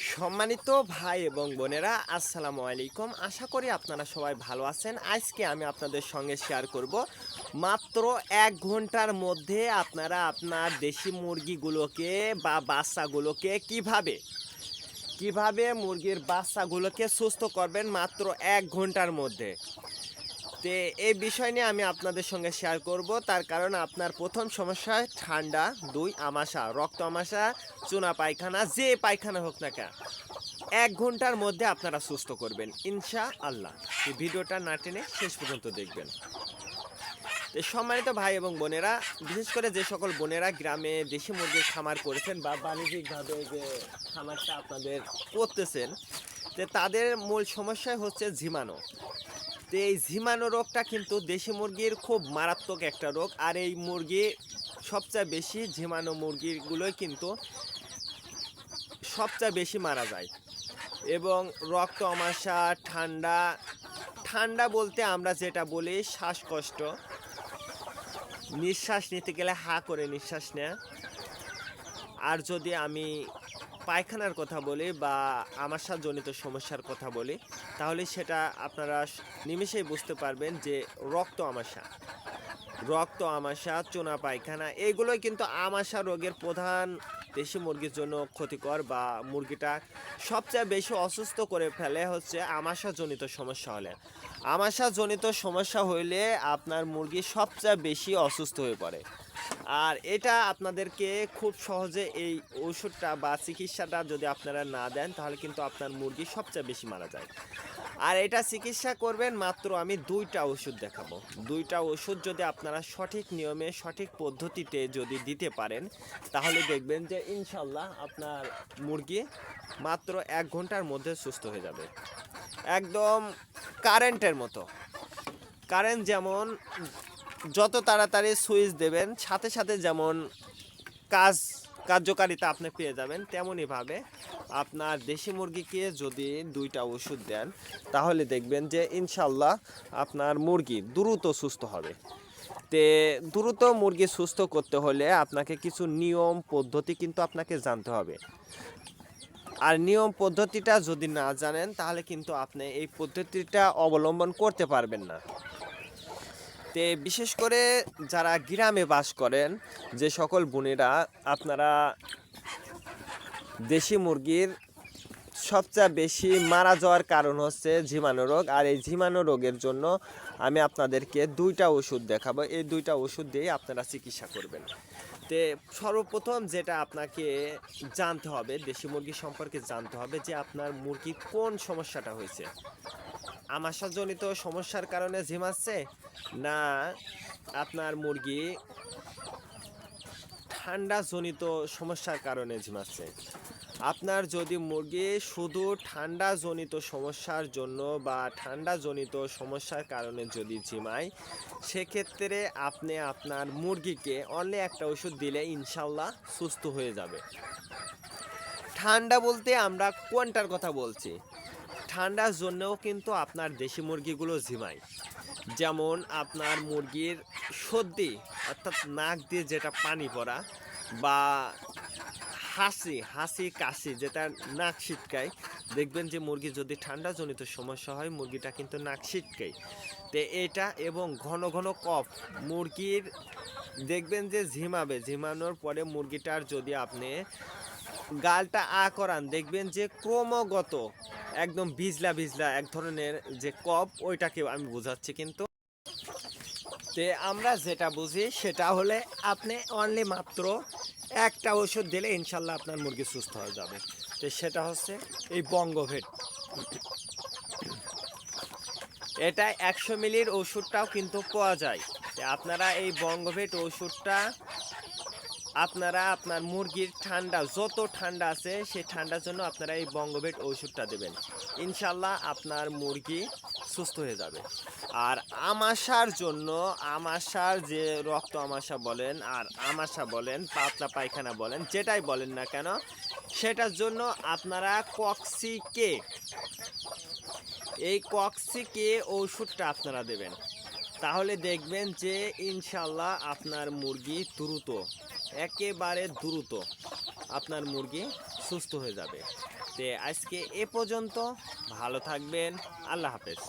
সম্মানিত ভাই এবং বোনেরা, আসসালামু আলাইকুম। আশা করি আপনারা সবাই ভালো আছেন। আজকে আমি আপনাদের সঙ্গে শেয়ার করব মাত্র এক ঘণ্টার মধ্যে আপনারা আপনার দেশি মুরগিগুলোকে বা বাচ্চাগুলোকে কীভাবে কীভাবে মুরগির বাচ্চাগুলোকে সুস্থ করবেন মাত্র এক ঘণ্টার মধ্যে? তে এই বিষয় নিয়ে আমি আপনাদের সঙ্গে শেয়ার করব। তার কারণ আপনার প্রথম সমস্যা ঠান্ডা, দুই আমাশা, রক্ত আমাশা, চুনা পায়খানা, যে পায়খানা হোক না কেন, এক ঘণ্টার মধ্যে আপনারা সুস্থ করবেন ইনশা আল্লাহ এই ভিডিওটা না টেনে শেষ পর্যন্ত দেখবেন। সম্মানিত ভাই এবং বোনেরা, বিশেষ করে যে সকল বোনেরা গ্রামে দেশি মুরগির খামার করেছেন বা বাণিজ্যিকভাবে যে খামারটা আপনাদের করতেছেন তো তাদের মূল সমস্যাই হচ্ছে ঝিমানো। তো এই ঝিমানো রোগটা কিন্তু দেশি মুরগির খুব মারাত্মক একটা রোগ। আর এই মুরগি সবচেয়ে বেশি ঝিমানো মুরগিগুলোই কিন্তু সবচেয়ে বেশি মারা যায়। এবং রক্ত আমাশা, ঠান্ডা ঠান্ডা বলতে আমরা যেটা বলি শ্বাসকষ্ট। নিঃশ্বাস নিতে গেলে হা করে নিঃশ্বাস নেয়া। আর যদি আমি পায়খানার কথা বলি বা আমাশাজনিত সমস্যার কথা বলি, তাহলে সেটা আপনারা নিমেষেই বুঝতে পারবেন যে রক্ত আমাশা। রক্ত আমাশা, চোনা পায়খানা এইগুলোই কিন্তু আমাশা রোগের প্রধান দেশি মুরগির জন্য ক্ষতিকর বা মুরগিটা সবচেয়ে বেশি অসুস্থ করে ফেলে হচ্ছে আমাশাজনিত সমস্যা হলে। আমাশাজনিত সমস্যা হইলে আপনার মুরগি সবচেয়ে বেশি অসুস্থ হয়ে পড়ে। আর এটা আপনাদেরকে খুব সহজে এই ওষুধটা বা চিকিৎসাটা যদি আপনারা না দেন, তাহলে কিন্তু আপনার মুরগি সবচেয়ে বেশি মারা যায়। আর এটা চিকিৎসা করবেন মাত্র আমি দুইটা ওষুধ দেখাবো। দুইটা ওষুধ যদি আপনারা সঠিক নিয়মে, সঠিক পদ্ধতিতে যদি দিতে পারেন, তাহলে দেখবেন যে ইনশাল্লাহ আপনার মুরগি মাত্র এক ঘণ্টার মধ্যে সুস্থ হয়ে যাবে। একদম কারেন্টের মতো। কারেন্ট যেমন যত তাড়াতাড়ি সুইচ দেবেন, সাথে সাথে যেমন কাজ, কার্যকারিতা আপনি পেয়ে যাবেন তেমনইভাবে আপনার দেশি মুরগিকে যদি দুইটা ওষুধ দেন, তাহলে দেখবেন যে ইনশাল্লাহ আপনার মুরগি দ্রুত সুস্থ হবে। তে দ্রুত মুরগি সুস্থ করতে হলে আপনাকে কিছু নিয়ম, পদ্ধতি কিন্তু আপনাকে জানতে হবে। আর নিয়ম, পদ্ধতিটা যদি না জানেন, তাহলে কিন্তু আপনি এই পদ্ধতিটা অবলম্বন করতে পারবেন না। তে বিশেষ করে যারা গ্রামে বাস করেন, যে সকল বোনেরা, আপনারা দেশি মুরগির সবচেয়ে বেশি মারা যাওয়ার কারণ হচ্ছে ঝিমানো রোগ। আর এই ঝিমানো রোগের জন্য আমি আপনাদেরকে দুইটা ওষুধ দেখাবো। এই দুইটা ওষুধ দিয়ে আপনারা চিকিৎসা করবেন। তে সর্বপ্রথম যেটা আপনাকে জানতে হবে, দেশি মুরগি সম্পর্কে জানতে হবে যে আপনার মুরগি কোন সমস্যাটা হয়েছে। আমাশাজনিত সমস্যার কারণে ঝিমাচ্ছে না, আপনার মুরগি ঠান্ডাজনিত সমস্যার কারণে ঝিমাচ্ছে আপনার যদি মুরগি শুধু ঠান্ডাজনিত সমস্যার জন্য বা ঠান্ডাজনিত সমস্যার কারণে যদি ঝিমায় সেক্ষেত্রে আপনি আপনার মুরগিকে অনলি একটা ওষুধ দিলে ইনশাল্লাহ সুস্থ হয়ে যাবে। ঠান্ডা বলতে আমরা কোনটার কথা বলছি? ঠান্ডার জন্যও কিন্তু আপনার দেশি মুরগিগুলো ঝিমায়। যেমন আপনার মুরগির সর্দি, অর্থাৎ নাক দিয়ে যেটা পানি পড়া বা হাসি হাসি, কাশি যেটা নাক ছিটকায়, দেখবেন যে মুরগি যদি ঠান্ডাজনিত সমস্যা হয়, মুরগিটা কিন্তু নাক ছিটকায় তো এটা এবং ঘন ঘন কফ, মুরগির দেখবেন যে ঝিমাবে। ঝিমানোর পরে মুরগিটার যদি আপনি গালটা আ করান, দেখবেন যে ক্রমাগত একদম ভিজলা ভিজলা এক ধরনের যে কপ ওইটাকে আমি বোঝাচ্ছি কিন্তু। তে আমরা যেটা বুঝি সেটা হলে আপনি অনলি মাত্র একটা ওষুধ দিলে ইনশাল্লাহ আপনার মুরগি সুস্থ হয়ে যাবে। তো সেটা হচ্ছে এই বঙ্গভেট এটা একশো মিলির ওষুধটাও কিন্তু পাওয়া যায়। আপনারা এই বঙ্গভেট ওষুধটা আপনারা আপনার মুরগির ঠান্ডা, যত ঠান্ডা আছে, সেই ঠান্ডার জন্য আপনারা এই বঙ্গভেট ওষুধটা দেবেন। ইনশাল্লাহ আপনার মুরগি সুস্থ হয়ে যাবে। আর আমাশার জন্য, আমাশার যে রক্ত আমাশা বলেন, আর আমাশা বলেন, পাতলা পায়খানা বলেন, যেটাই বলেন না কেন, সেটার জন্য আপনারা কক্সিকে এই কক্সিকে ওষুধটা আপনারা দেবেন। তাহলে দেখবেন যে ইনশাল্লাহ আপনার মুরগি দ্রুত, একেবারে দ্রুত আপনার মুরগি সুস্থ হয়ে যাবে। তে আজকে এ পর্যন্ত, ভালো থাকবেন, আল্লাহ হাফেজ।